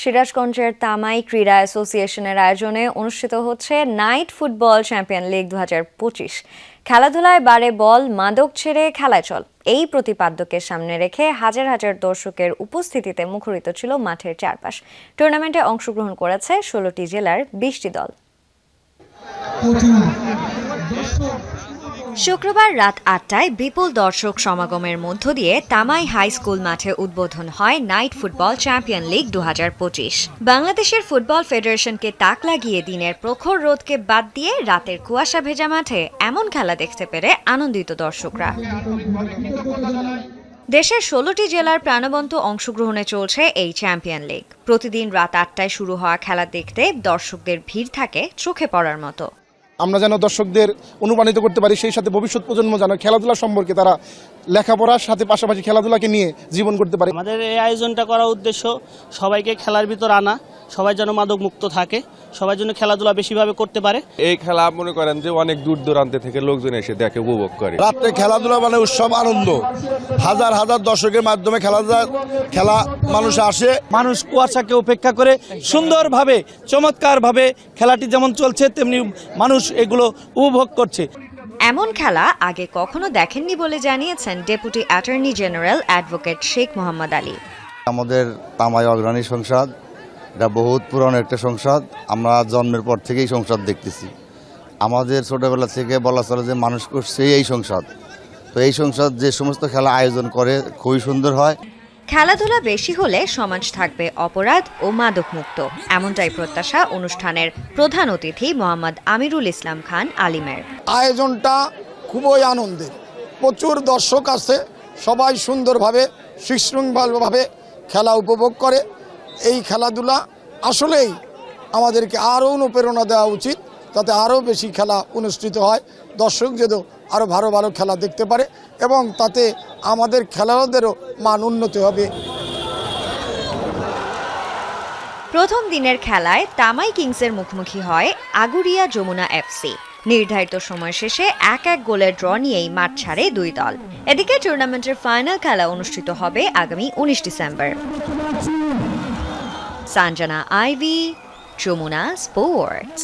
সিরাজগঞ্জের তামাই ক্রীড়া অ্যাসোসিয়েশনের আয়োজনে অনুষ্ঠিত হচ্ছে নাইট ফুটবল চ্যাম্পিয়ন লিগ দু হাজার পঁচিশ। খেলাধুলায় বারে বল, মাদক ছেড়ে খেলায় চল। এই প্রতিপাদ্যকে সামনে রেখে হাজার হাজার দর্শকের উপস্থিতিতে মুখরিত ছিল মাঠের চারপাশ। টুর্নামেন্টে অংশগ্রহণ করেছে ষোলোটি জেলার বিশটি দল। শুক্রবার রাত আটটায় বিপুল দর্শক সমাগমের মধ্য দিয়ে তামাই হাই স্কুল মাঠে উদ্বোধন হয় নাইট ফুটবল চ্যাম্পিয়ন লিগ দু হাজার পঁচিশ। বাংলাদেশের ফুটবল ফেডারেশনকে তাক লাগিয়ে দিনের প্রখর রোদকে বাদ দিয়ে রাতের কুয়াশা ভেজা মাঠে এমন খেলা দেখতে পেরে আনন্দিত দর্শকরা। দেশের ষোলোটি জেলার প্রাণবন্ত অংশগ্রহণে চলছে এই চ্যাম্পিয়ন লিগ। প্রতিদিন রাত আটটায় শুরু হওয়া খেলা দেখতে দর্শকদের ভিড় থাকে চোখে পড়ার মতো। আমরা যেন দর্শকদের অনুপ্রাণিত করতে পারি সেই সাথে ভবিষ্যৎ প্রজন্ম যেন খেলাধুলা সম্পর্কে তারা লেখাপড়ার সাথে পাশাপাশি খেলাধুলাকে নিয়ে জীবন করতে পারে। আমাদের এই আয়োজনটা করার উদ্দেশ্য সবাইকে খেলার ভিতর আনা সবাই যেন মাদক মুক্ত থাকে সবাই যেন খেলাধুলা বেশিভাবে করতে পারে। এই খেলা মনে করেন যে অনেক দূর দূরান্ত থেকে লোকজন এসে দেখে উপভোগ করে। রাত্রে খেলাধুলা মানে উৎসব আনন্দ। হাজার হাজার দর্শকের মাধ্যমে খেলাধুলা খেলা মানুষ আসে। মানুষ কুয়াশাকে উপেক্ষা করে সুন্দরভাবে চমৎকারভাবে খেলাটি যেমন চলছে তেমনি মানুষ এগুলো উপভোগ করছে। এমন খেলা আগে কখনো দেখেননি বলে জানিয়েছেন deputy attorney general advocate Sheikh Mohammad Ali. আমাদের তামাই অগ্রণী সংসদ, এটা বহুত পুরনো একটা সংসদ, আমরা জন্মের পর থেকেই সংসদ দেখতেছি। আমাদের ছোটবেলা থেকে বলা চলে যে মানুষ করছে এই সংসদ। তো এই সংসদ যে সমস্ত খেলা আয়োজন করে, খুবই সুন্দর হয়। খেলাধুলা বেশি হলে সমাজ থাকবে অপরাধ ও মাদক মুক্ত এমনটাই প্রত্যাশা অনুষ্ঠানের প্রধান অতিথি মোহাম্মদ আমিরুল ইসলাম খান আলিমের। আয়োজনটা খুবই আনন্দের। প্রচুর দর্শক আছে, সবাই সুন্দরভাবে, সুশৃঙ্খলভাবে খেলা উপভোগ করে। এই খেলাধুলা আসলেই আমাদেরকে আরও অনুপ্রেরণা দেওয়া উচিত। যাতে আরও বেশি খেলা অনুষ্ঠিত হয়। দর্শক যেন আরও ভালো ভালো খেলা দেখতে পারে এবং তাতে আমাদের খেলোয়াড়দেরও মান উন্নতি হবে। প্রথম দিনের খেলায় তামাই কিংসের মুখোমুখি হয় আগুরিয়া যমুনা এফসি নির্ধারিত সময় শেষে এক এক গোলের ড্র নিয়েই মাঠ ছাড়ে দুই দল। এদিকে টুর্নামেন্টের ফাইনাল খেলা অনুষ্ঠিত হবে আগামী উনিশ December. Sanjana ivy, Jamuna sports.